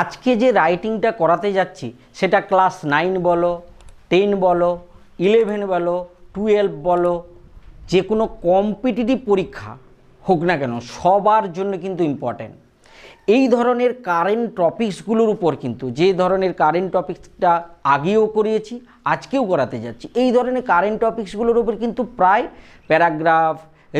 আজকে যে রাইটিংটা করাতে যাচ্ছি, সেটা ক্লাস নাইন বলো টেন বলো ইলেভেন বলো টুয়েলভ বলো, যে কোনো কম্পিটিটিভ পরীক্ষা হোক না কেন, সবার জন্য কিন্তু ইম্পর্ট্যান্ট এই ধরনের কারেন্ট টপিকসগুলোর উপর কিন্তু, যে ধরনের কারেন্ট টপিকসটা আগেও করিয়েছি, আজকেও করাতে যাচ্ছি, এই ধরনের কারেন্ট টপিকসগুলোর উপর কিন্তু প্রায় প্যারাগ্রাফ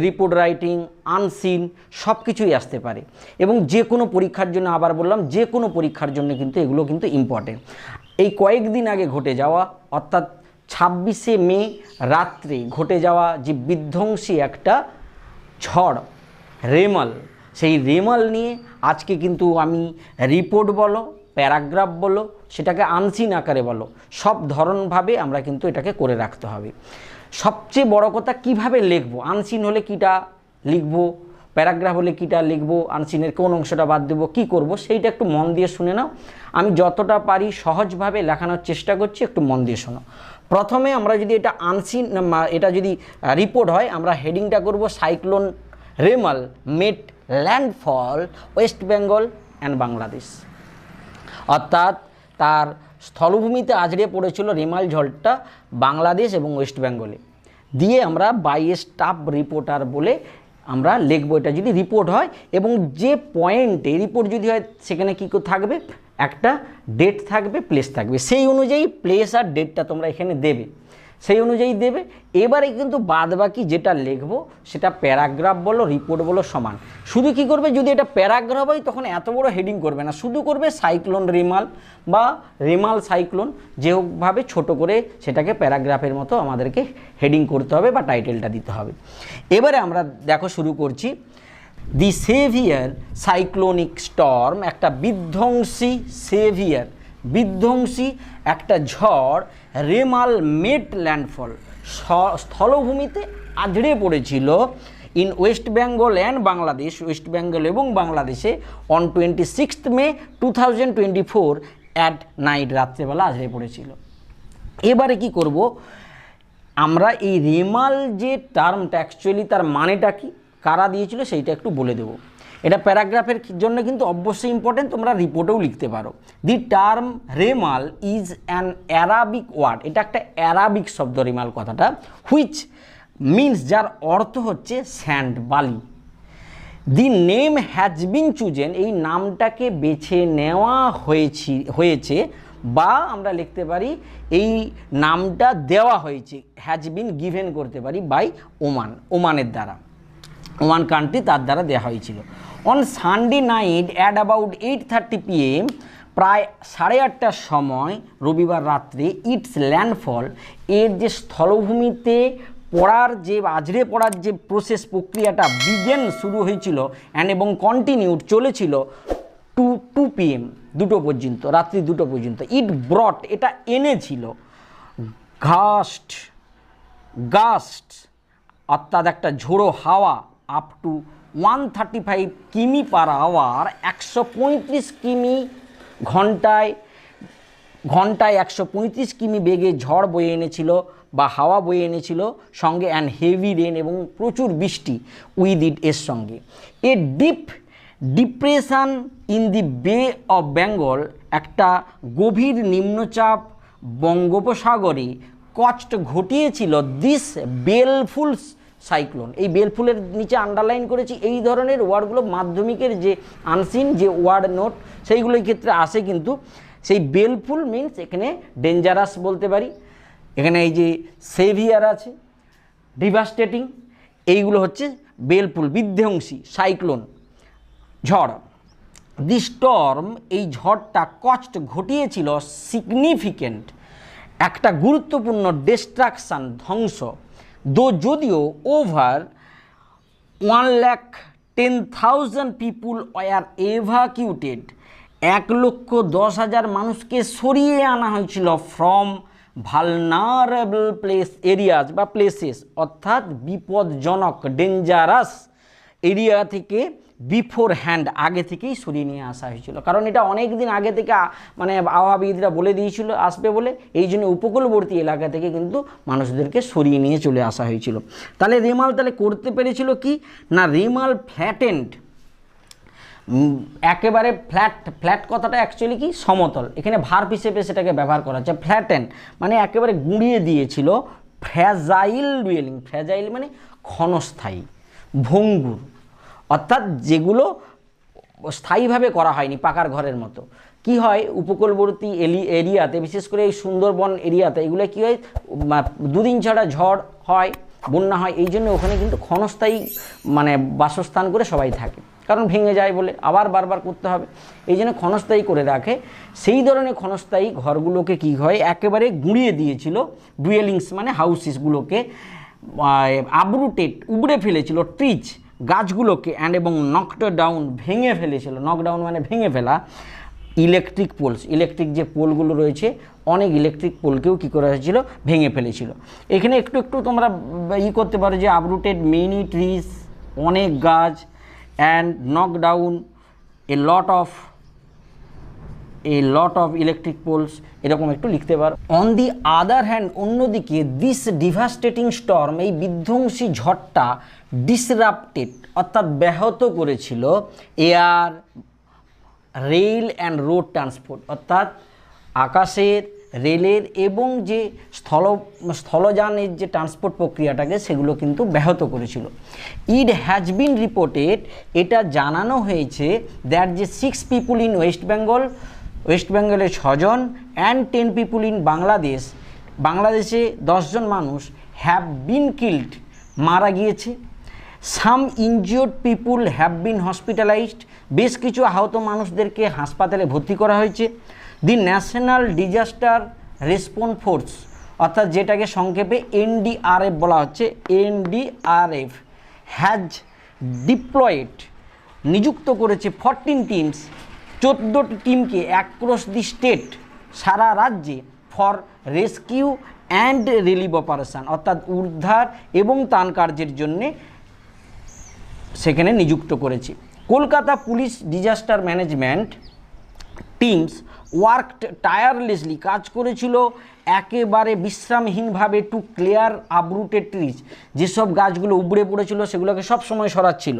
রিপোর্ট রাইটিং, আনসিন সব কিছুই আসতে পারে। এবং যে কোনো পরীক্ষার জন্য আবার বললাম যে কোনো পরীক্ষার জন্য কিন্তু এগুলো কিন্তু ইম্পর্টেন্ট এই কয়েকদিন আগে ঘটে যাওয়া, অর্থাৎ ছাব্বিশে মে রাত্রে ঘটে যাওয়া যে বিধ্বংসী একটা ঝড়, রেমাল, সেই রেমাল নিয়ে আজকে কিন্তু আমি রিপোর্ট বলো, প্যারাগ্রাফ বলো, সেটাকে আনসিন আকারে বলো, সব ধরনভাবে আমরা কিন্তু এটাকে করে রাখতে হবে। সবচেয়ে বড় কথা, কীভাবে লিখব? আনসিন হলে কিটা লিখব? প্যারাগ্রাফ হলে কিটা লিখব? আনসিনের কোন অংশটা বাদ দেবো? কী করব? সেইটা একটু মন দিয়ে শুনে নাও। আমি যতটা পারি সহজভাবে লেখানোর চেষ্টা করছি, একটু মন দিয়ে শোনো। প্রথমে আমরা যদি এটা আনসিন এটা যদি রিপোর্ট হয়, আমরা হেডিংটা করব cyclone Remal met landfall, West Bengal and Bangladesh. অর্থাৎ তার স্থলভূমিতে আজড়ে পড়েছিল রেমাল ঝড়টা বাংলাদেশ এবং ওয়েস্ট বেঙ্গলে। দিয়ে আমরা বাই স্টাফ রিপোর্টার বলে আমরা লিখব, এটা যদি রিপোর্ট হয় এবং যে পয়েন্টে রিপোর্ট যদি হয় সেখানে কী থাকবে? একটা ডেট থাকবে, প্লেস থাকবে। সেই অনুযায়ী প্লেস আর ডেটটা তোমরা এখানে দেবে। সেই অনুযায়ী দেবে। এবারে কিন্তু বাদ বাকি যেটা লিখব, সেটা প্যারাগ্রাফ বলো, রিপোর্ট বলো সমান। শুধু কি করবে? যদি এটা প্যারাগ্রাফ হয়, তখন এত বড় হেডিং করবে না। শুধু করবে সাইক্লোন রিমাল বা রিমাল সাইক্লোন যেভাবে ছোট করে সেটাকে প্যারাগ্রাফের মতো আমাদেরকে হেডিং করতে হবে বা টাইটেলটা দিতে হবে। এবারে আমরা দেখো শুরু করছি। দি সেভিয়ার সাইক্লোনিক স্টর্ম, একটা বিধ্বংসী সেভিয়ার। বিধ্বংসী একটা ঝড় রেমাল মেট ল্যান্ডফল স্থলভূমিতে আজড়ে পড়েছিল in West Bengal and Bangladesh, West Bengal এবং বাংলাদেশে on twenty sixth May two thousand twenty four at night রাত্রেবেলা আজড়ে পড়েছিল। এবারে কি করব? আমরা এই রেমাল যে টার্মটা অ্যাকচুয়ালি তার মানেটা কি? কারা দিয়েছিল সেইটা একটু বলে দেবো। এটা প্যারাগ্রাফের জন্য কিন্তু অবশ্যই ইম্পর্টেন্ট তোমরা রিপোর্টেও লিখতে পারো। The term Remal is an Arabic word এটা একটা অ্যারাবিক শব্দ রেমাল কথাটা হুইচ মিন্স যার অর্থ হচ্ছে স্যান্ড বালি। The name has been chosen এই নামটাকে বেছে নেওয়া হয়েছি, হয়েছে বা আমরা লিখতে পারি, এই নামটা দেওয়া হয়েছে হ্যাজ বিন গিভেন করতে পারি বাই ওমান ওমানের দ্বারা। ওমান কান্ট্রি তার দ্বারা দেওয়া হয়েছিল। On Sunday night at about eight thirty PM প্রায় সাড়ে আটটার সময় রবিবার রাত্রে ইটস ল্যান্ডফল এর যে স্থলভূমিতে পড়ার যে, আজরে পড়ার যে প্রসেস প্রক্রিয়াটা বিগেন শুরু হয়েছিল অ্যান্ড এবং কন্টিনিউড চলেছিল টু টু পিএম দুটো পর্যন্ত, রাত্রি দুটো পর্যন্ত। ইট ব্রট এটা এনেছিল ঘাস্ট গাস্ট অর্থাৎ একটা ঝোড়ো হাওয়া up to one thirty five কিমি পার আওয়ার একশো পঁয়ত্রিশ কিমি ঘন্টায় ঘন্টায় একশো পঁয়ত্রিশ কিমি বেগে ঝড় বয়ে এনেছিল বা হাওয়া বয়ে এনেছিল, সঙ্গে অ্যান্ড হেভি রেন এবং প্রচুর বৃষ্টি উইথ ইট এর সঙ্গে। A deep depression in the bay of Bengal একটা গভীর নিম্নচাপ বঙ্গোপসাগরে কষ্ট ঘটিয়েছিল। This baleful cyclone. এই বেলফুলের নিচে আন্ডারলাইন করেছি, এই ধরনের ওয়ার্ডগুলো মাধ্যমিকের যে আনসিন যে ওয়ার্ড নোট সেইগুলোর ক্ষেত্রে আসে কিন্তু সেই বেলফুল মিনস এখানে ডেঞ্জারাস বলতে পারি। এখানে এই যে সেভিয়ার আছে ডিভাস্টেটিং এইগুলো হচ্ছে বেলফুল বিধ্বংসী, সাইক্লোন, ঝড়। দি স্টর্ম এই ঝড়টা কষ্ট ঘটিয়েছিল সিগনিফিকেন্ট একটা গুরুত্বপূর্ণ ডিস্ট্রাকশান ধ্বংস। দো যদিও over one lakh ten thousand people were evacuated, এক লক্ষ দশ হাজার মানুষকে সরিয়ে আনা হয়েছিল ফ্রম ভালনারেবল প্লেস এরিয়াজ বা প্লেসেস, অর্থাৎ বিপদজনক, ডেঞ্জারাস এরিয়া থেকে বিফোর হ্যান্ড আগে থেকেই সরিয়ে নিয়ে আসা হয়েছিল। কারণ এটা অনেক দিন আগে থেকে মানে আবহাওয়াবিদরা বলে দিয়েছিল, আসবে বলে। এই জন্য উপকূলবর্তী এলাকা থেকে কিন্তু মানুষদেরকে সরিয়ে নিয়ে চলে আসা হয়েছিল। তাহলে রেমাল তাহলে করতে পেরেছিল কি? না, রেমাল ফ্ল্যাটেন্ড একেবারে ফ্ল্যাট ফ্ল্যাট কথাটা অ্যাকচুয়ালি কি? সমতল। এখানে ভার্ব হিসেবে সেটাকে ব্যবহার করা হচ্ছে ফ্ল্যাটেন মানে একেবারে গুঁড়িয়ে দিয়েছিল ফ্র্যাজাইল ডুয়েলিং ফ্র্যাজাইল মানে ক্ষণস্থায়ী, ভঙ্গুর। অর্থাৎ যেগুলো স্থায়ীভাবে করা হয়নি পাকার ঘরের মতো। কি হয়? উপকূলবর্তী এলি, এরিয়াতে, বিশেষ করে এই সুন্দরবন এরিয়াতে এগুলো কী হয়? দুদিন ছাড়া ঝড় হয়, বন্যা হয়, এই জন্য ওখানে কিন্তু ক্ষণস্থায়ী মানে বাসস্থান করে সবাই থাকে। কারণ ভেঙে যায় বলে আবার বারবার করতে হবে। এই জন্য ক্ষণস্থায়ী করে রাখে। সেই ধরনের ক্ষণস্থায়ী ঘরগুলোকে কি হয়? একেবারে গুঁড়িয়ে দিয়েছিল ডুয়েলিংস মানে হাউসেসগুলোকে আবরুটেড, উবড়ে ফেলেছিল, ট্রিচ। গাছগুলোকে অ্যান্ড এবং নকড ডাউন ভেঙে ফেলেছিল। নকডাউন মানে ভেঙে ফেলা। ইলেকট্রিক পোলস ইলেকট্রিক যে পোলগুলো রয়েছে, অনেক ইলেকট্রিক পোলকেও কী করা হয়েছিল? ভেঙে ফেলেছিল। এখানে একটু একটু তোমরা ই করতে পারো যে আবরুটেড মেনি ট্রিস অনেক গাছ and knock down a lot of a lot of electric poles এরকম একটু লিখতে পারো। অন দি আদার হ্যান্ড অন্যদিকে দিস ডিভাস্টেটিং স্টর্ম এই বিধ্বংসী ঝড়টা ডিসরাপ্টেড অর্থাৎ ব্যাহত করেছিল air rail and road transport অর্থাৎ আকাশের রেলের এবং যে স্থল, স্থলযানের যে ট্রান্সপোর্ট প্রক্রিয়াটাকে সেগুলো কিন্তু ব্যাহত করেছিল। ইট হ্যাজ বিন রিপোর্টেড এটা জানানো হয়েছে দ্যাট যে six people in West Bengal West বেঙ্গলে ছজন and ten people in Bangladesh বাংলাদেশে দশজন মানুষ হ্যাভ বিন কিল্ড মারা গিয়েছে। Some injured people have been hospitalised বেশ কিছু আহত মানুষদেরকে হাসপাতালে ভর্তি করা হয়েছে। The national disaster response force অর্থাৎ যেটাকে সংক্ষেপে এনডিআরএফ বলা হচ্ছে এনডিআরএফ হ্যাজ ডিপ্লয়েড নিযুক্ত করেছে ফরটিন টিমস চোদ্দোটি টিমকে অ্যাক্রস দি স্টেট, সারা রাজ্যে, for rescue and relief operation, অর্থাৎ উদ্ধার এবং তান কার্যের জন্যে সেখানে নিযুক্ত করেছে। Kolkata police disaster management teams worked tirelessly কাজ করেছিল একেবারে বিশ্রামহীনভাবে টু ক্লিয়ার আবরুটেড ট্রিজ যেসব গাছগুলো উবড়ে পড়েছিল সেগুলোকে সব সময় সরাচ্ছিল।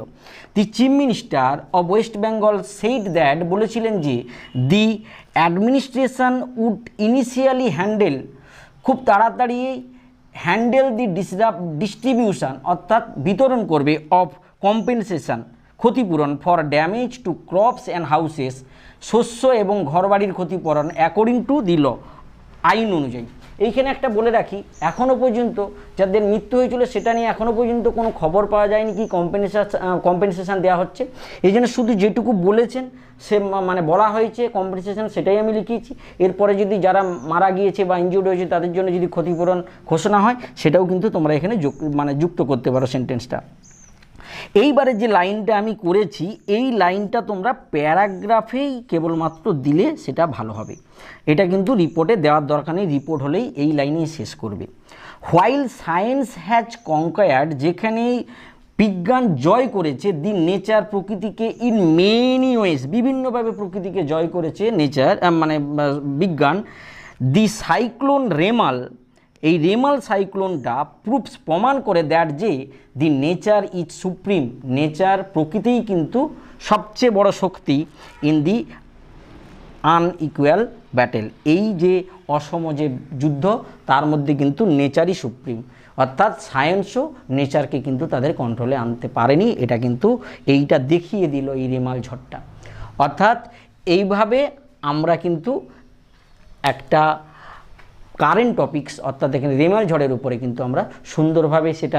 The chief minister of West Bengal said that বলেছিলেন যে the administration would initially handle খুব তাড়াতাড়ি হ্যান্ডেল দি ডিসরাপ ডিস্ট্রিবিউশন অর্থাৎ বিতরণ করবে অফ কম্পেনসেশন ক্ষতিপূরণ for damage to crops and houses শস্য এবং ঘরবাড়ির ক্ষতিপূরণ অ্যাকর্ডিং টু দিল আইন অনুযায়ী। এইখানে একটা বলে রাখি এখনও পর্যন্ত যাদের মৃত্যু হয়েছিল সেটা নিয়ে এখনও পর্যন্ত কোনো খবর পাওয়া যায়নি কি কম্পেনসেশন কম্পেনসেশন দেওয়া হচ্ছে। এই জন্য শুধু যেটুকু বলেছেন, সে মানে বলা হয়েছে কম্পেনসেশন সেটাই আমি লিখিয়েছি। এরপরে যদি যারা মারা গিয়েছে বা ইনজিউর্ড হয়েছে, তাদের জন্য যদি ক্ষতিপূরণ ঘোষণা হয়, সেটাও কিন্তু তোমরা এখানে মানে যুক্ত করতে পারো সেন্টেন্সটা এইবারে যে লাইনটা আমি করেছি, এই লাইনটা তোমরা প্যারাগ্রাফেই কেবলমাত্র দিলে সেটা ভালো হবে। এটা কিন্তু রিপোর্টে দেওয়ার দরকার নেই রিপোর্ট হলেই এই লাইনেই শেষ করবে। হোয়াইল সায়েন্স হ্যাজ কনকয়ার্ড যেখানে বিজ্ঞান জয় করেছে দি নেচার প্রকৃতিকে ইন মেনি ওয়েজ বিভিন্নভাবে প্রকৃতিকে জয় করেছে নেচার মানে বিজ্ঞান দি সাইক্লোন রেমাল এই রেমাল সাইক্লোনটা প্রুফস প্রমাণ করে দ্যাট যে the nature is supreme. Nature প্রকৃতিই কিন্তু সবচেয়ে বড় শক্তি ইন দি আনইকুয়াল ব্যাটেল। এই যে অসম যে যুদ্ধ, তার মধ্যে কিন্তু নেচারই সুপ্রিম। অর্থাৎ সায়েন্সও নেচারকে কিন্তু তাদের কন্ট্রোলে আনতে পারেনি। এটা কিন্তু এইটা দেখিয়ে দিল এই রেমাল ঝড়টা। অর্থাৎ এইভাবে আমরা কিন্তু একটা কারেন্ট টপিকস অর্থাৎ এখানে রেমাল ঝড়ের উপরে কিন্তু আমরা সুন্দরভাবে সেটা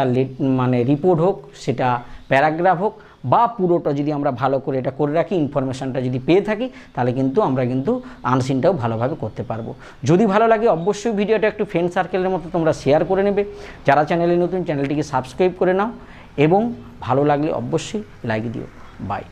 মানে রিপোর্ট হোক, সেটা প্যারাগ্রাফ হোক, বা পুরোটা যদি আমরা ভালো করে এটা করে রাখি ইনফরমেশানটা যদি পেয়ে থাকি, তাহলে কিন্তু আমরা কিন্তু আনসিনটাও ভালোভাবে করতে পারব। যদি ভালো লাগে, অবশ্যই ভিডিওটা একটু ফ্রেন্ড সার্কেলের মতো তোমরা শেয়ার করে নেবে। যারা চ্যানেলে নতুন চ্যানেলটিকে সাবস্ক্রাইব করে নাও, এবং ভালো লাগলে অবশ্যই লাইক দিও। বাই